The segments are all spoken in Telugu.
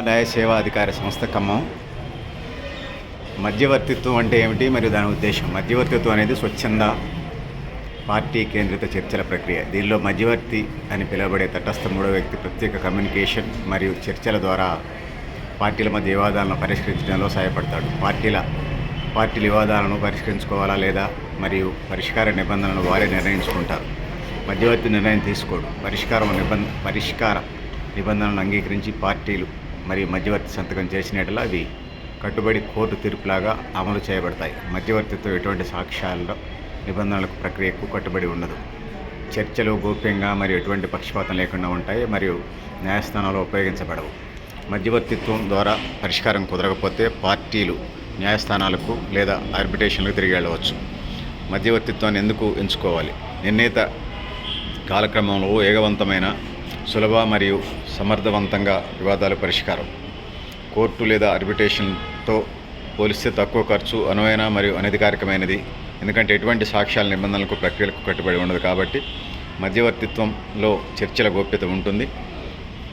న్యాయ సేవా అధికార సంస్థ ఖమ్మం. మధ్యవర్తిత్వం అంటే ఏమిటి? మరియు దాని ఉద్దేశం? మధ్యవర్తిత్వం అనేది స్వచ్ఛంద పార్టీ కేంద్రిత చర్చల ప్రక్రియ. దీనిలో మధ్యవర్తి అని పిలువబడే తటస్థ మూడో వ్యక్తి ప్రత్యేక కమ్యూనికేషన్ మరియు చర్చల ద్వారా పార్టీల మధ్య వివాదాలను పరిష్కరించడంలో సహాయపడతాడు. పార్టీల పార్టీల వివాదాలను పరిష్కరించుకోవాలా లేదా? మరియు పరిష్కార నిబంధనలు వారే నిర్ణయించుకుంటారు. మధ్యవర్తి నిర్ణయం తీసుకోడు. పరిష్కారం నిబంధ పరిష్కార నిబంధనలను అంగీకరించి పార్టీలు మరియు మధ్యవర్తి సంతకం చేసినట్లా అవి కట్టుబడి కోర్టు తీర్పులాగా అమలు చేయబడతాయి. మధ్యవర్తితో ఎటువంటి సాక్ష్యాల నిబంధనలకు ప్రక్రియకు కట్టుబడి ఉండదు. చర్చలు గోప్యంగా మరియు ఎటువంటి పక్షపాతం లేకుండా ఉంటాయి మరియు న్యాయస్థానాలు ఉపయోగించబడవు. మధ్యవర్తిత్వం ద్వారా పరిష్కారం కుదరకపోతే పార్టీలు న్యాయస్థానాలకు లేదా ఆర్బిటేషన్లకు తిరిగి వెళ్ళవచ్చు. మధ్యవర్తిత్వాన్ని ఎందుకు ఎంచుకోవాలి? నిర్ణీత కాలక్రమంలో వేగవంతమైన సులభ మరియు సమర్థవంతంగా వివాదాల పరిష్కారం. కోర్టు లేదా అర్బిటేషన్తో పోలిస్తే తక్కువ ఖర్చు అనువైన మరియు అనధికారికమైనది. ఎందుకంటే ఎటువంటి సాక్ష్యాల నిబంధనలకు ప్రక్రియలకు కట్టుబడి ఉండదు కాబట్టి మధ్యవర్తిత్వంలో చర్చల గోప్యత ఉంటుంది.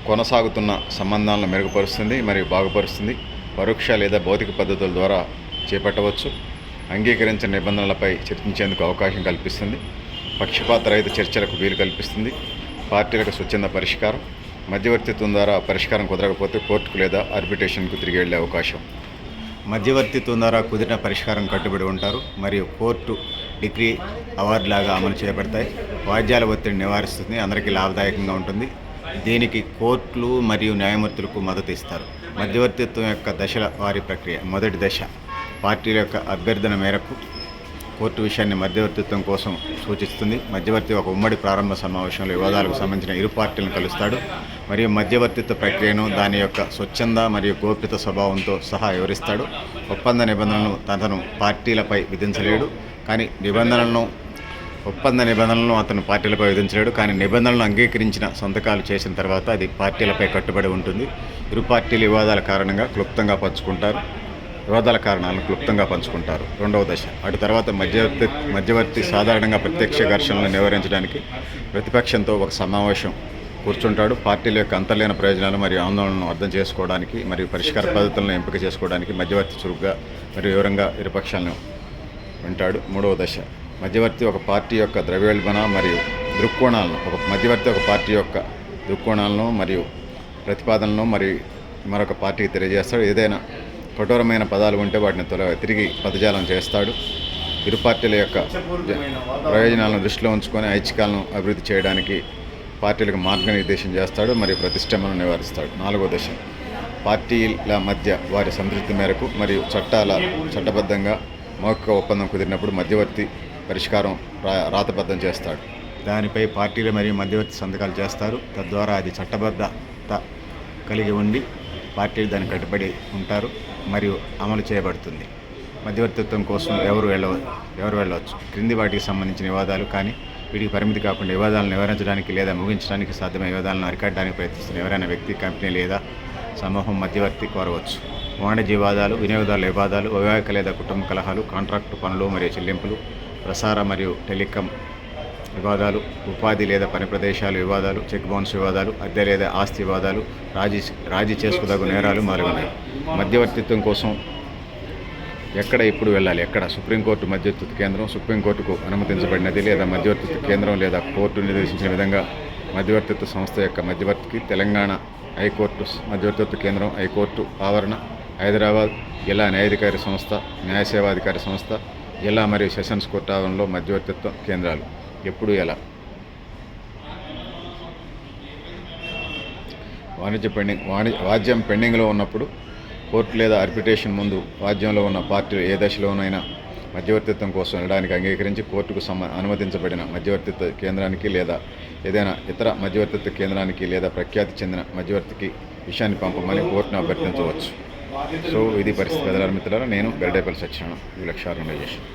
కొనసాగుతున్న సంబంధాలను మెరుగుపరుస్తుంది మరియు బాగుపరుస్తుంది. పరోక్ష లేదా భౌతిక పద్ధతుల ద్వారా చేపట్టవచ్చు. అంగీకరించిన నిబంధనలపై చర్చించేందుకు అవకాశం కల్పిస్తుంది. పక్షపాత రహిత చర్చలకు వీలు కల్పిస్తుంది. పార్టీలకు స్వచ్ఛంద పరిష్కారం మధ్యవర్తిత్వం ద్వారా పరిష్కారం కుదరకపోతే కోర్టుకు లేదా ఆర్బిటేషన్కు తిరిగి వెళ్ళే అవకాశం. మధ్యవర్తిత్వం ద్వారా కుదిరిన పరిష్కారం కట్టుబడి ఉంటారు మరియు కోర్టు డిగ్రీ అవార్డు లాగా అమలు చేయబడతాయి. వాద్యాల ఒత్తిడి నివారిస్తుంది అందరికీ లాభదాయకంగా ఉంటుంది. దీనికి కోర్టులు మరియు న్యాయమూర్తులకు మద్దతు ఇస్తారు. మధ్యవర్తిత్వం యొక్క దశల వారి ప్రక్రియ. మొదటి దశ పార్టీల యొక్క అభ్యర్థన మేరకు కోర్టు విషయాన్ని మధ్యవర్తిత్వం కోసం సూచిస్తుంది. మధ్యవర్తి ఒక ఉమ్మడి ప్రారంభ సమావేశంలో వివాదాలకు సంబంధించిన ఇరు పార్టీలను కలుస్తాడు. మరియు మధ్యవర్తిత్వ ప్రక్రియను దాని యొక్క స్వచ్ఛంద మరియు గోప్యత స్వభావంతో సహా వివరిస్తాడు. ఒప్పంద నిబంధనలను తనను పార్టీలపై విధించలేడు. కానీ నిబంధనలను ఒప్పంద నిబంధనలను అతను పార్టీలపై విధించలేడు. కానీ నిబంధనలను అంగీకరించిన సంతకాలు చేసిన తర్వాత అది పార్టీలపై కట్టుబడి ఉంటుంది. ఇరు పార్టీల వివాదాల కారణంగా క్లుప్తంగా పంచుకుంటారు. వివాదాల కారణాలను క్లుప్తంగా పంచుకుంటారు. రెండవ దశ. అటు తర్వాత మధ్యవర్తి మధ్యవర్తి సాధారణంగా ప్రత్యక్ష ఘర్షణలు నివారించడానికి ప్రతిపక్షంతో ఒక సమావేశం కూర్చుంటాడు. పార్టీల యొక్క అంతర్లీన ప్రయోజనాలు మరియు ఆందోళనను అర్థం చేసుకోవడానికి మరియు పరిష్కార పద్ధతులను ఎంపిక చేసుకోవడానికి మధ్యవర్తి చురుగ్గా మరియు వివరంగా ఇరుపక్షాలను వింటాడు. మూడవ దశ. మధ్యవర్తి ఒక పార్టీ యొక్క ద్రవ్యోల్బణ మరియు దృక్కోణాలను ఒక మధ్యవర్తి ఒక పార్టీ యొక్క దృక్కోణాలను మరియు ప్రతిపాదనలను మరియు మరొక పార్టీకి తెలియజేస్తాడు. ఏదైనా కఠోరమైన పదాలు ఉంటే వాటిని తొల తిరిగి పదజాలం చేస్తాడు. ఇరు పార్టీల యొక్క ప్రయోజనాలను దృష్టిలో ఉంచుకొని ఐచ్ఛికాలను అభివృద్ధి చేయడానికి పార్టీలకు మార్గనిర్దేశం చేస్తాడు మరియు ప్రతిష్టమను నివారిస్తాడు. నాలుగో దశ. పార్టీల మధ్య వారి సంతృప్తి మేరకు మరియు చట్టాల చట్టబద్ధంగా మౌఖిక ఒప్పందం కుదిరినప్పుడు మధ్యవర్తి పరిష్కారం రాతబద్ధం చేస్తాడు. దానిపై పార్టీలు మరియు మధ్యవర్తి సంతకాలు చేస్తారు. తద్వారా అది చట్టబద్ధత కలిగి ఉండి పార్టీలు దానికి కట్టుబడి ఉంటారు. మరియు అమలు చేయబడుతుంది. మధ్యవర్తిత్వం కోసం ఎవరు వెళ్ళవ ఎవరు వెళ్ళవచ్చు? క్రింది వాటికి సంబంధించిన వివాదాలు కానీ వీటికి పరిమితి కాకుండా వివాదాలను నివారించడానికి లేదా ముగించడానికి సాధ్యమైన వివాదాలను అరికట్టడానికి ప్రయత్నిస్తున్న ఎవరైనా వ్యక్తి కంపెనీ లేదా సమూహం మధ్యవర్తి కోరవచ్చు. వాణిజ్య వివాదాలు వినియోగదారుల వివాదాలు వైవాహిక లేదా కుటుంబ కలహాలు కాంట్రాక్టు పనులు మరియు చెల్లింపులు ప్రసార మరియు టెలికాం వివాదాలు ఉపాధి లేదా పని ప్రదేశాలు వివాదాలు చెక్ బౌన్స్ వివాదాలు అద్దె లేదా ఆస్తి వివాదాలు రాజీ రాజీ చేసుకోదగు నేరాలు మొదలగునవి మధ్యవర్తిత్వం కోసం ఎక్కడ ఇప్పుడు వెళ్ళాలి? ఎక్కడ? సుప్రీంకోర్టు మధ్యవర్తిత్వ కేంద్రం సుప్రీంకోర్టుకు అనుమతించబడినది లేదా మధ్యవర్తిత్వ కేంద్రం లేదా కోర్టు నిర్దేశించిన విధంగా మధ్యవర్తిత్వ సంస్థ యొక్క మధ్యవర్తికి తెలంగాణ హైకోర్టు మధ్యవర్తిత్వ కేంద్రం హైకోర్టు ఆవరణ హైదరాబాద్ జిల్లా న్యాయాధికారి సంస్థ న్యాయసేవాధికారి సంస్థ జిల్లా మరియు సెషన్స్ కోర్టు ఆవరణలో మధ్యవర్తిత్వ కేంద్రాలు. ఎప్పుడు ఎలా? వాణిజ్య పెండింగ్ వాణి వాద్యం పెండింగ్లో ఉన్నప్పుడు కోర్టు లేదా ఆర్బిట్రేషన్ ముందు వాద్యంలో ఉన్న పార్టీలు ఏ దశలోనైనా మధ్యవర్తిత్వం కోసం వెళ్ళడానికి అంగీకరించి కోర్టుకు సమ అనుమతించబడిన మధ్యవర్తిత్వ కేంద్రానికి లేదా ఏదైనా ఇతర మధ్యవర్తిత్వ కేంద్రానికి లేదా ప్రఖ్యాతి చెందిన మధ్యవర్తికి విషయాన్ని పంపమని కోర్టును అభ్యర్థించవచ్చు. సో ఇది పరిస్థితి. ప్రజల మిత్రులారా నేను బెరడేపల్లి సత్యనారాయణ ఈ లక్ష్య ఆర్గనైజేషన్